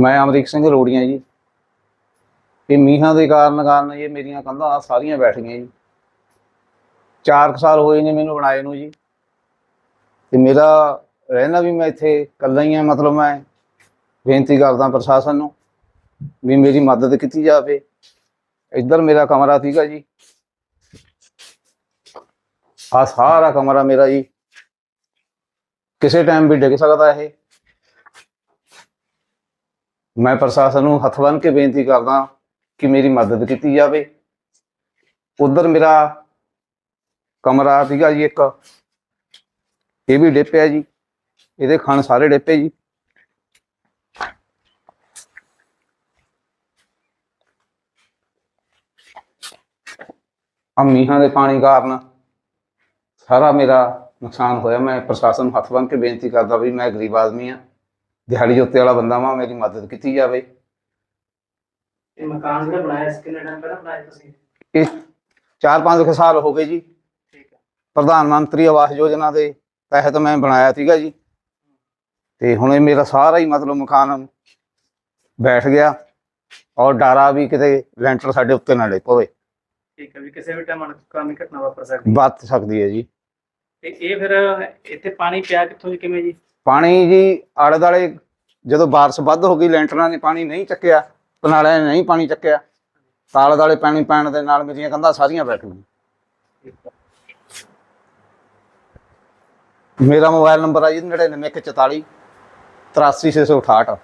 ਮੈਂ ਅਮਰੀਕ ਸਿੰਘ ਰੋੜੀਆਂ ਜੀ। ਇਹ ਮੀਂਹਾਂ ਦੇ ਕਾਰਨ ਕਾਰਨ ਇਹ ਮੇਰੀਆਂ ਕੰਧਾਂ ਸਾਰੀਆਂ ਬੈਠ ਗਈਆਂ ਜੀ। 4 ਸਾਲ ਹੋਏ ਨੇ ਮੈਨੂੰ ਬਣਾਏ ਨੂੰ ਜੀ। ਤੇ ਮੇਰਾ ਰਹਿਣਾ ਵੀ ਮੈਂ ਇੱਥੇ ਇਕੱਲਾ ਹੀ ਆ, ਮਤਲਬ ਮੈਂ ਬੇਨਤੀ ਕਰਦਾ ਪ੍ਰਸ਼ਾਸਨ ਨੂੰ ਵੀ ਮੇਰੀ ਮਦਦ ਕੀਤੀ ਜਾਵੇ। ਇੱਧਰ ਮੇਰਾ ਕਮਰਾ ਸੀਗਾ ਜੀ। ਆ ਸਾਰਾ ਕਮਰਾ ਮੇਰਾ ਜੀ। ਕਿਸੇ ਟਾਈਮ ਵੀ ਡਿੱਗ ਸਕਦਾ ਇਹ। ਮੈਂ ਪ੍ਰਸ਼ਾਸਨ ਨੂੰ ਹੱਥ ਬੰਨ੍ਹ ਕੇ ਬੇਨਤੀ ਕਰਦਾ ਕਿ ਮੇਰੀ ਮਦਦ ਕੀਤੀ ਜਾਵੇ। ਉਧਰ ਮੇਰਾ ਕਮਰਾ ਸੀਗਾ ਜੀ ਇੱਕ। ਇਹ ਵੀ ਡਿੱਪਿਆ ਜੀ। ਇਹਦੇ ਖਾਣ ਸਾਰੇ ਡਿੱਪੇ ਜੀ। ਆ ਮੀਂਹਾਂ ਦੇ ਪਾਣੀ ਕਾਰਨ ਸਾਰਾ ਮੇਰਾ ਨੁਕਸਾਨ ਹੋਇਆ। ਮੈਂ ਪ੍ਰਸ਼ਾਸਨ ਨੂੰ ਹੱਥ ਬੰਨ੍ਹ ਕੇ ਬੇਨਤੀ ਕਰਦਾ ਵੀ ਮੈਂ ਗਰੀਬ ਆਦਮੀ ਆ ਦਿਹਾੜੀ ਜੋਤੇ ਵਾਲਾ ਬੰਦਾ ਵਾਂ ਮੇਰੀ ਮਦਦ ਕੀਤੀ ਜਾਵੇ। ਇਹ ਮਕਾਨ ਜਿਹੜਾ ਬਣਾਇਆ ਸੀ ਕਿੰਨੇ ਟਾਈਮ ਪਹਿਲਾਂ ਬਣਾਇਆ ਤੁਸੀਂ? ਇਹ 4-5 ਕੁ ਸਾਲ ਹੋ ਗਏ ਜੀ। ਠੀਕ ਹੈ। ਪ੍ਰਧਾਨ ਮੰਤਰੀ ਆਵਾਸ ਯੋਜਨਾ ਦੇ ਤਹਿਤ ਮੈਂ ਬਣਾਇਆ ਸੀਗਾ ਜੀ। ਤੇ ਹੁਣ ਇਹ ਮੇਰਾ ਸਾਰਾ ਹੀ ਮਤਲਬ ਮਕਾਨ ਬੈਠ ਗਿਆ ਔਰ ਡਾਰਾ ਵੀ ਕਿਤੇ ਲੈਂਟਰ ਸਾਡੇ ਉੱਤੇ ਨਾ ਡੇ ਪਵੇ। ਠੀਕ ਹੈ ਵੀ ਕਿਸੇ ਵੀ ਟਾਈਮ ਅਨੁਕਾਮੀ ਘਟਨਾ ਵਾਪਰ ਸਕਦੀ ਹੈ। ਬਚ ਸਕਦੀ ਹੈ ਜੀ। ਤੇ ਇਹ ਫਿਰ ਇੱਥੇ ਪਾਣੀ ਪਿਆ ਕਿੱਥੋਂ ਜੀ, ਕਿਵੇਂ ਜੀ ਪਾਣੀ ਜੀ, ਆਲੇ ਦਾਲੇ ਜਦੋਂ ਬਾਰਿਸ਼ ਵੱਧ ਹੋ ਗਈ, ਲੈਂਟਰਾਂ ਨੇ ਪਾਣੀ ਨਹੀਂ ਚੱਕਿਆ, ਪਨਾਲਿਆਂ ਨੇ ਨਹੀਂ ਪਾਣੀ ਚੱਕਿਆ ਤਾਲੇ ਦਾਲੇ ਪਾਣੀ ਪੈਣ ਦੇ ਨਾਲ ਮੇਰੀਆਂ ਕੰਧਾਂ ਸਾਰੀਆਂ ਬੈਠ ਗਈਆਂ ਠੀਕ ਹੈ। ਮੇਰਾ ਮੋਬਾਈਲ ਨੰਬਰ ਹੈ ਜੀ 99144 83668